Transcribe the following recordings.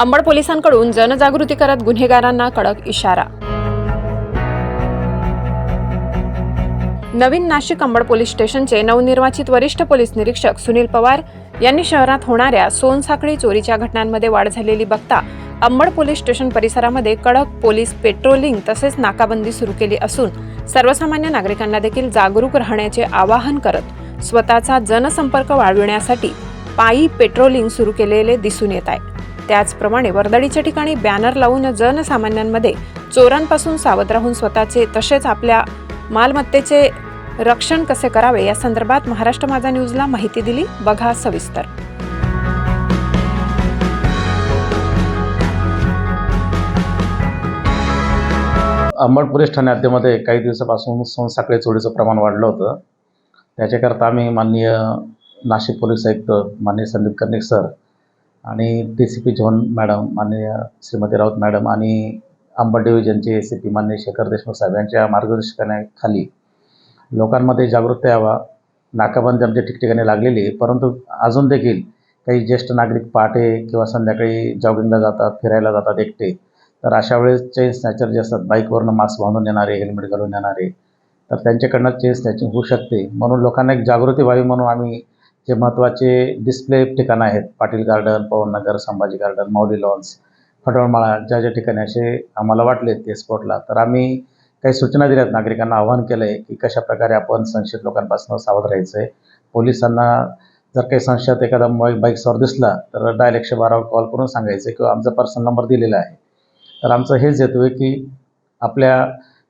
अंबड पोलिसांकडून जनजागृती करत गुन्हेगारांना कडक इशारा. नवीन नाशिक अंबड पोलीस स्टेशनचे नवनिर्वाचित वरिष्ठ पोलीस निरीक्षक सुनील पवार यांनी शहरात होणाऱ्या सोनसाखळी चोरीच्या घटनांमध्ये वाढ झालेली बघता अंबड पोलीस स्टेशन परिसरामध्ये कडक पोलीस पेट्रोलिंग तसेच नाकाबंदी सुरू केली असून सर्वसामान्य नागरिकांना देखील जागरूक राहण्याचे आवाहन करत स्वतःचा जनसंपर्क वाढविण्यासाठी पायी पेट्रोलिंग सुरू केलेले दिसून येत आहे. त्याचप्रमाणे वर्दळीच्या ठिकाणी बॅनर लावून जनसामान्यांमध्ये चोरांपासून सावध राहून स्वतःचे तसेच आपल्या मालमत्तेचे रक्षण कसे करावे या संदर्भात महाराष्ट्र माझा न्यूजला माहिती दिली. बघा सविस्तर. अंबड पोलीस ठाणे हद्दीमध्ये काही दिवसापासून सोनसाखळी चोरीचं प्रमाण वाढलं होतं. त्याच्याकरता आम्ही माननीय नाशिक पोलीस आयुक्त माननीय संदीप कर्णिक सर आणि D C P zone madam माननीय श्रीमती राऊत मॅडम आणि अंबड डिव्हिजनचे ए सी पी माननीय शेखर देशमुख साहेब यांच्या मार्गदर्शनाखाली लोकांमध्ये जागरूकता यावा नाकाबंदी आमच्या ठिकठिकाणी लागलेली आहे. परंतु अजून देखील काही ज्येष्ठ नागरिक पहाटे किंवा संध्याकाळी जॉगिंगला जातात फिरायला जातात एकटे. तर अशा वेळेस चेन स्नॅचर जे असतात बाईकवरनं मास्क बांधून येणारे हेल्मेट घालून येणारे तर त्यांच्याकडनं चेन स्नॅचिंग होऊ शकते. म्हणून लोकांना एक जागृती व्हावी म्हणून आम्ही जे महत्त्वाचे डिस्प्ले ठिकाणं आहेत Patil garden Pavannagar Sambhaji garden Mauli lawns Phatwalmala ज्या ज्या ठिकाणी असे आम्हाला वाटले ते स्पॉटला तर आम्ही काही सूचना दिल्यात नागरिकांना आवाहन केलं आहे की कशाप्रकारे आपण संशयित लोकांपासून सावध राहायचं आहे पोलिसांना जर काही संशयात एखादा बाईक बाईक्सवर दिसला तर डायल एकशे बारावर कॉल करून सांगायचं किंवा आमचा पर्सनल नंबर दिलेला आहे. तर आमचं हेच हेतू आहे की आपल्या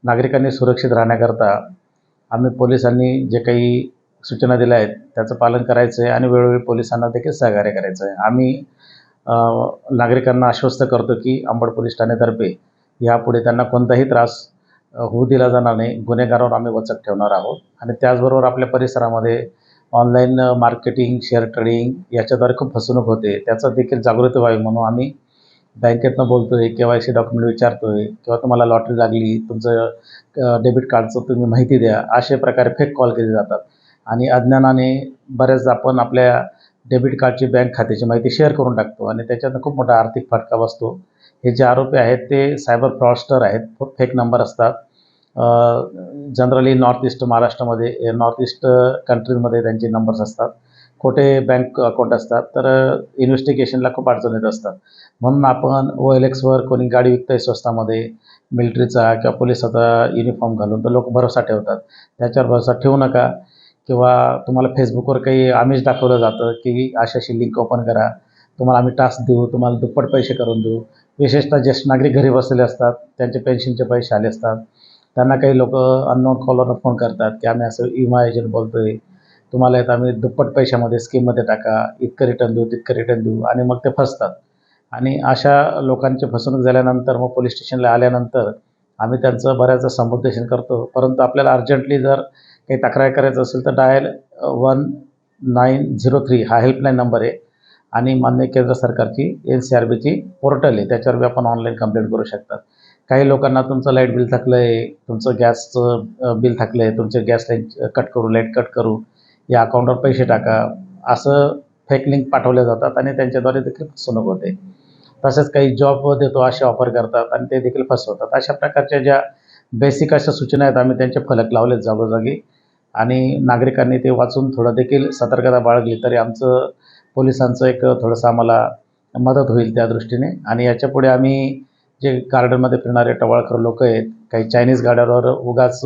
नागरिकांनी सुरक्षित राहण्याकरता आम्ही पोलिसांनी जे काही सूचना दिल्या आहेत त्याचं पालन करायचं आहे आणि वेळोवेळी पोलिसांना देखील सहकार्य करायचं आहे. आम्ही नागरिकांना आश्वस्त करतो की अंबड पोलीस ठाणेतर्फे यापुढे त्यांना कोणताही त्रास होऊ दिला जाणार नाही. गुन्हेगारावर आम्ही वचक ठेवणार आहोत. आणि त्याचबरोबर आपल्या परिसरामध्ये ऑनलाईन मार्केटिंग शेअर ट्रेडिंग याच्याद्वारे खूप फसवणूक होते. त्याचं देखील जागृती व्हावी म्हणून आम्ही बँकेतनं बोलतो आहे के वाय सी डॉक्युमेंट विचारतो आहे किंवा तुम्हाला लॉटरी लागली तुमचं डेबिट कार्डचं तुम्ही माहिती द्या असे प्रकारे फेक कॉल केले जातात. आणि अज्ञानाने बऱ्याचदा आपण आपल्या डेबिट कार्डची बँक खात्याची माहिती शेअर करून टाकतो आणि त्याच्यातनं खूप मोठा आर्थिक फटका बसतो. हे जे आरोपी आहेत ते सायबर फ्रॉडस्टर आहेत फेक नंबर असतात. जनरली नॉर्थ ईस्ट महाराष्ट्रामध्ये नॉर्थ ईस्ट कंट्रीजमध्ये त्यांचे नंबर्स असतात. खोटे बँक अकाउंट असतात तर इन्व्हेस्टिगेशनला खूप अडचण येत असतात. म्हणून आपण ओ एल एक्सवर कोणी गाडी विकत आहे स्वस्तामध्ये मिलिटरीचा किंवा पोलिसाचा युनिफॉर्म घालून तर लोक भरोसा ठेवतात. त्याच्यावर भरोसा ठेवू नका. किंवा तुम्हाला फेसबुकवर काही आमिष दाखवलं जातं की अशी अशी लिंक ओपन करा. तुम्हाला आम्ही टास्क देऊ तुम्हाला दुप्पट पैसे करून देऊ. विशेषतः ज्येष्ठ नागरिक घरी बसलेले असतात त्यांचे पेन्शनचे पैसे आले असतात. त्यांना काही लोक अननोन कॉलरनं फोन करतात की आम्ही असं विमा एजंट बोलतो आहे तुम्हाला येतं आम्ही दुप्पट पैशामध्ये स्कीममध्ये टाका इतकं रिटर्न देऊ तितकं रिटर्न देऊ आणि मग ते फसतात. आणि अशा लोकांची फसवणूक झाल्यानंतर मग पोलीस स्टेशनला आल्यानंतर आम्ही त्यांचं बऱ्याचदा समुपदेशन करतो. परंतु आपल्याला अर्जंटली जर काही तक्रार करायचं असेल तर dial one nine zero three हा हेल्पलाईन नंबर आहे. आणि मान्य केंद्र सरकारची एन सी आर बीची पोर्टल आहे. त्याच्यावर बी आपण ऑनलाईन कंप्लेंट करू शकतात. काही लोकांना तुमचं लाइट बिल थकलं आहे तुमचं गॅसचं बिल थकलं आहे तुमचे गॅस लाईन कट करू लाइट कट करू. या अकाउंटवर पैसे टाका. असं फेक लिंक पाठवल्या जातात आणि त्यांच्याद्वारे देखील फसवणूक होते. तसेच काही जॉब देतो असे ऑफर करतात आणि ते देखील फसवतात. अशा प्रकारच्या ज्या बेसिक अशा सूचना आहेत आम्ही त्यांचे फलक लावलेत जागोजागी. आणि नागरिकांनी ते वाचून थोडं देखील सतर्कता बाळगली तरी आमचं पोलिसांचं एक थोडंसं आम्हाला मदत होईल त्या दृष्टीने. आणि याच्यापुढे आम्ही जे गार्डनमध्ये फिरणारे टवाळकर लोक आहेत काही चायनीज गाड्यांवर उगाच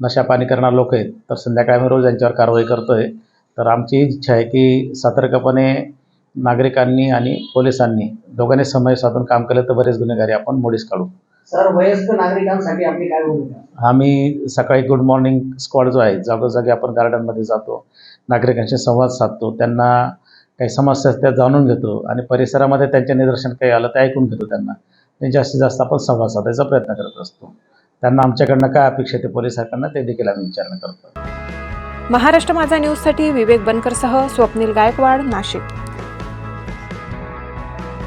नशा पाणी करणारे लोक आहेत. तर संध्याकाळी आम्ही रोज यांच्यावर कारवाई करतो आहे तर आमची इच्छा आहे की सतर्कपणे नागरिकांनी आणि पोलिसांनी दोघांनी समय साधून काम केलं तर बरेच गुन्हेगारी आपण मोडीस काढू. सर वयस्क नागरिकांसाठी आपली काय भूमिका? आम्ही सकाळी गुड मॉर्निंग स्क्वॉड जो आहे जागोजागी आपण गार्डनमध्ये जातो नागरिकांशी संवाद साधतो त्यांना काही समस्या त्या जाणून घेतो आणि परिसरामध्ये त्यांच्या निदर्शन काही आलं ते ऐकून घेतो त्यांना. जास्तीत जास्त आपण संवाद साधायचा प्रयत्न करत असतो. त्यांना आमच्याकडनं काय अपेक्षा ते पोलिसांकडनं ते देखील आम्ही विचारणा करतो महाराष्ट्र माझा न्यूजसाठी विवेक बनकरसह स्वप्नील गायकवाड नाशिक.